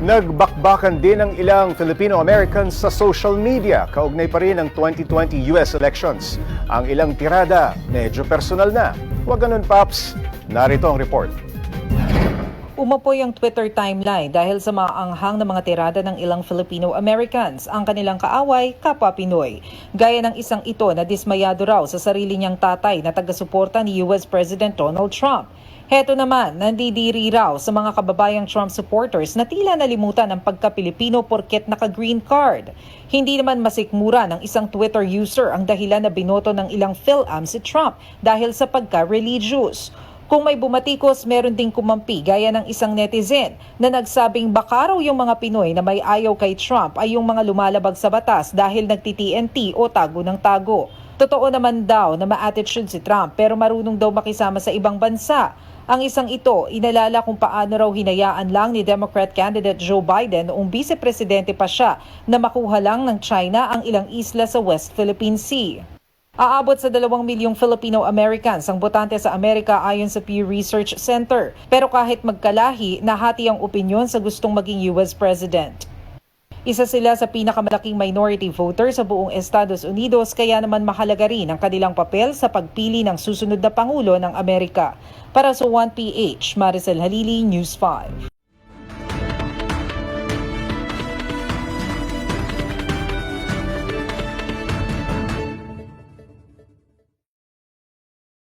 Nagbakbakan din ang ilang Filipino-Americans sa social media. Kaugnay pa rin ang 2020 US elections. Ang ilang tirada, medyo personal na. Huwag ganun, Paps. Narito ang report. Umapoy ang Twitter timeline dahil sa maanghang na mga tirada ng ilang Filipino-Americans. Ang kanilang kaaway, kapwa Pinoy. Gaya ng isang ito na dismayado raw sa sarili niyang tatay na taga-suporta ni US President Donald Trump. Heto naman, nandidiri raw sa mga kababayang Trump supporters na tila nalimutan ang pagka-Pilipino porket naka-green card. Hindi naman masikmura ng isang Twitter user ang dahilan na binoto ng ilang PhilAm si Trump dahil sa pagka-religious. Kung may bumatikos, meron ding kumampi gaya ng isang netizen na nagsabing baka raw yung mga Pinoy na may ayaw kay Trump ay yung mga lumalabag sa batas dahil nagti-TNT o tago ng tago. Totoo naman daw na ma-attitude si Trump pero marunong daw makisama sa ibang bansa. Ang isang ito, inalala kung paano raw hinayaan lang ni Democrat candidate Joe Biden noong vice-presidente pa siya na makuha lang ng China ang ilang isla sa West Philippine Sea. Aabot sa 2 milyong Filipino-Americans ang botante sa Amerika ayon sa Pew Research Center. Pero kahit magkalahi, nahati ang opinyon sa gustong maging US President. Isa sila sa pinakamalaking minority voter sa buong Estados Unidos kaya naman mahalaga rin ang kanilang papel sa pagpili ng susunod na Pangulo ng Amerika. Para sa 1PH, Maricel Halili, News 5.